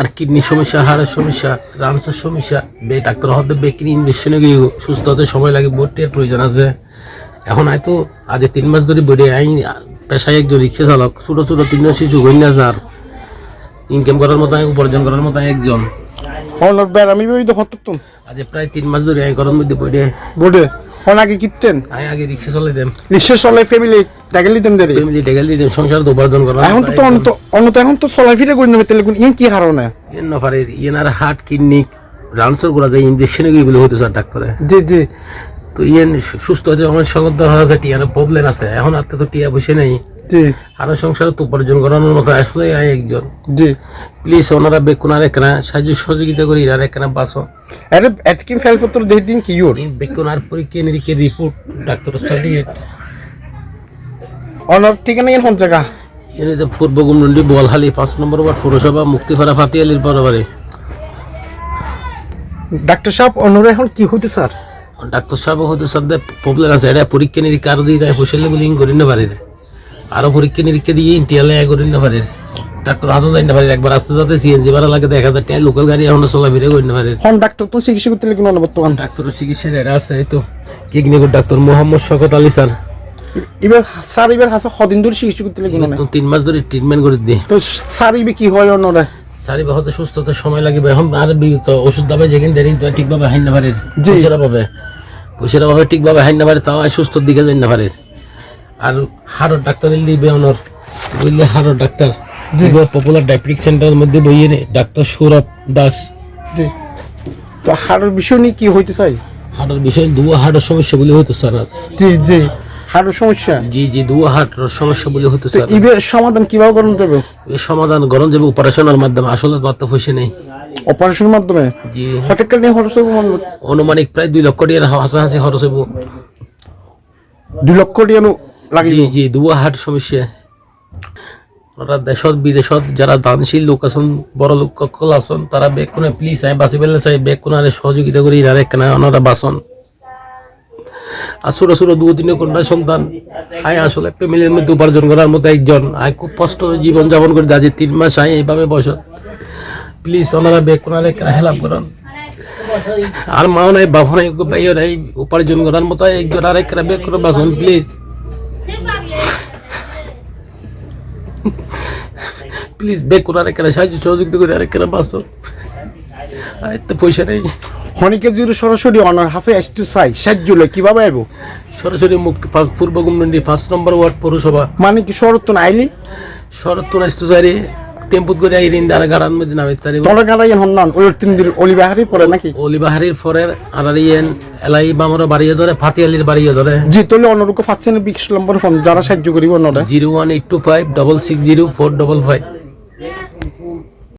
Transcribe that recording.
আর kidney সমস্যা হাড়ের সমস্যা রানসের সমস্যা বে ডাক্তার হতে বে কিডনি গিয়ে সুস্থ হতে সময় লাগে ভর্তির প্রয়োজন আছে। এখন হয়তো আজ তিন মাস ধরে বেড়ে আই পেশায় একজন রিক্সা চালক ছোটো ছোটো তিনজন শিশু কন্যা যার ইনকাম করার মতো উপার্জন করার মতো একজন। তো আজ প্রায় তিন মাস ধরে আয় করার মধ্যে বেড়ে। বোর্ডে হন আগে কিনতেন আয় আগে রিক্সা চলে দেন নিশ্চয় চলে ফ্যামিলি দেরি। দিয়ে দেন সংসার তো উপার্জন করার এখন তো এখন তো করি নেবে তাহলে ইয়ে কি হারণে ইয়ে নফারে ইয়েনার হার্ট কিডনি করা যায় ইনজেকশনে গিয়ে বলে হতো স্যার ডাক্তারে। জি জি। তো ইয়েন সুস্থ হতে আমার সঙ্গে ধরা আছে টিয়ার প্রবলেম আছে। এখন আর তো টিয়া বসে নেই। জি। আর সংসারে তো উপার্জন করানোর মতো আসলে আয় একজন। জি। প্লিজ ওনারা বেকুন আর একনা সাহায্য সহযোগিতা করি আর একনা বাসো আরে এতকিন ফাইলপত্র দেখে দিন কি ইউর? বেকুন আর পরীক্ষা নিরীক্ষা রিপোর্ট ডাক্তার সার্টিফিকেট অনর ঠিকানা হন জায়গা। তো পূর্ব গুমরুন্ডি বোয়ালহালি পাঁচ নম্বর ওয়ার্ড পৌরসভা মুক্তিপাড়া ফাতিয়ালির পরবারে ডাক্তার সাহেব অনর এখন কি হইতে স্যার? ডাক্তার সাহেব হয়তো সাথে প্রবলেম আছে। এটা পরীক্ষা নিরীক্ষা আরও দিয়ে দেয় হোসেলে বলে করি না পারে আরও পরীক্ষা নিরীক্ষা দিয়ে ইন্টিয়ালে করি না পারে ডাক্তার হাসো যাই না পারে একবার আসতে যাতে সিএনজি ভাড়া লাগে দেখা যায় লোকাল গাড়ি এখন চলাফেরা করি না পারে হন ডাক্তার তো চিকিৎসা করতে লাগবে না বর্তমান। ডাক্তার চিকিৎসার এটা আছে তো। কিগনিকর ডাক্তার মোহাম্মদ শকত আলী স্যার। এবার স্যার এবার হাসা সদিন ধরে চিকিৎসা করতে লাগবে না তো তিন মাস ধরে ট্রিটমেন্ট করে দিই তো স্যার এবার কি হয় অনরে সারি হতে সুস্থ হতে সময় লাগবে। এখন আর বিগত ওষুধ দাবে যেখানে দেরি তো ঠিকভাবে হাইন না পারে। পয়সার অভাবে পয়সার অভাবে ঠিকভাবে হাইন না পারে তাও আর সুস্থর দিকে যাই না পারে আর হাড়ের ডাক্তার দিবে অনর বুঝলে হাড়ের ডাক্তার পপুলার ডায়াবেটিক সেন্টারের মধ্যে বইয়ে ডাক্তার সৌরভ দাস। তো হাড়ের বিষয় নিয়ে কি হইতে চাই? হাড়ের বিষয়ে দুয়া হাড়ের সমস্যা বলে হতো স্যার জি জি। হাড়ের সমস্যা? জি জি দুয়া হাড়ের সমস্যা বলে হতো স্যার সমাধান কীভাবে করানো যাবে সমাধান গরম যাবে অপারেশনের মাধ্যমে আসলে তো অর্থ পয়সা নেই। অপারেশনের মাধ্যমে? জি। হঠাৎ খরচ হবে অনুমানিক প্রায় দুই লক্ষ টাকার হাসাহাসি খরচ হইব দুই লক্ষ টাকা লাগে জি জি দুয়া সমস্যা। ওরা দেশত বিদেশত যারা দানশীল লোক আছেন বড় লোক আছেন তারা বেগ কোনে প্লিজ আই বাঁচি পেলে চাই বেগ কোনারে সহযোগিতা করি ইনারে কেনা ওনারা বাসন আর ছোট ছোট দু তিন কন্যা সন্তান। আয় আসলে ফ্যামিলির মধ্যে উপার্জন করার মতো একজন। আয় খুব কষ্ট জীবন যাপন করে আজ তিন মাস আই এইভাবে বসত। প্লিজ ওনারা বেগ কেনা হেলাপ করেন। আর মাও নাই, বাবা নাই ভাইও নাই, উপার্জন করার মতো একজন আরেক বেগ করে বাসন প্লিজ প্লিজ বেক করে আরেক সাহায্য সহযোগিতা করে আরেক বাঁচো আর এতে পয়সা নেই। হনিকে যদি সরাসরি অনার হাসে আসতে চাই। সাহায্য লয় কীভাবে আইব? সরাসরি মুক্তি পূর্ব গুমন্ডি পাঁচ নম্বর ওয়ার্ড পৌরসভা। মানে কি শরৎ আইলি? শরৎ তো নাইতো সারি টেম্পুত করে আই রিন দ্বারা গাড়ার মধ্যে নামে তারি। তোরা গাড়াই হন নান ওই তিন দিন অলিবাহারি পরে নাকি? অলিবাহারির ফরে আর ইয়েন এলাই বামর বাড়িয়ে ধরে ফাতিয়ালির বাড়িয়ে ধরে। জি তোলে অনরুকে পাচ্ছেন বিশ নম্বর ফোন যারা সাহায্য করিব অনরে zero one eight two five double six zero four double five.